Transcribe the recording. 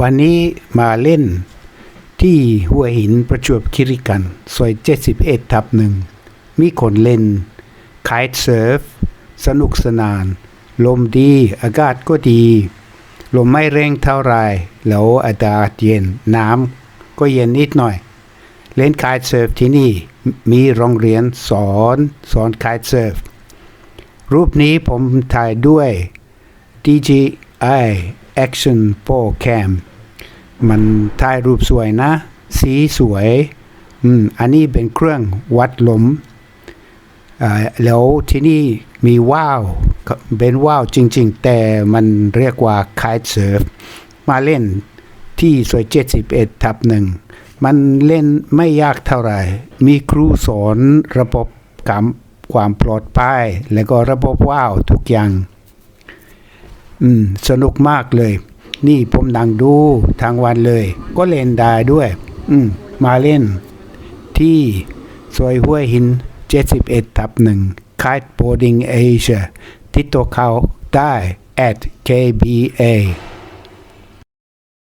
วันนี้มาเล่นที่หัวหินประจวบคีรีกันธ์ซอย 71 ทับหนึ่ง มีคนเล่นคายเซิร์ฟ สนุกสนาน ลมดี อากาศก็ดี ลมไม่แรงเท่าไรแล้วอากาศเย็น น้ำก็เย็นนิดหน่อย เล่นคายเซิร์ฟที่นี่มีโรงเรียนสอนสอนคายเซิร์ฟ รูปนี้ผมถ่ายด้วย DJI Action 4 Cam มันถ่ายรูปสวยนะ สีสวยอืมอันนี้เป็นเครื่องวัดลมแล้วที่นี่มีว่าวเป็นว่าวจริง ๆ แต่มันเรียกว่า kite surf มาเล่นที่สวย71 ทับหนึ่ง มันเล่นไม่ยากเท่าไหร่ มีครูสอนระบบการความปลอดภัย แล้วก็ระบบว่าวทุกอย่าง อืม สนุกมากเลย นี่ผมนั่งดูทางวันเลย ก็เล่นได้ด้วย อืม มาเล่น ที่ซอยห้วยหิน 71 ทับหนึ่ง Kiteboarding Asia ที่ตัวเขาได้ at kba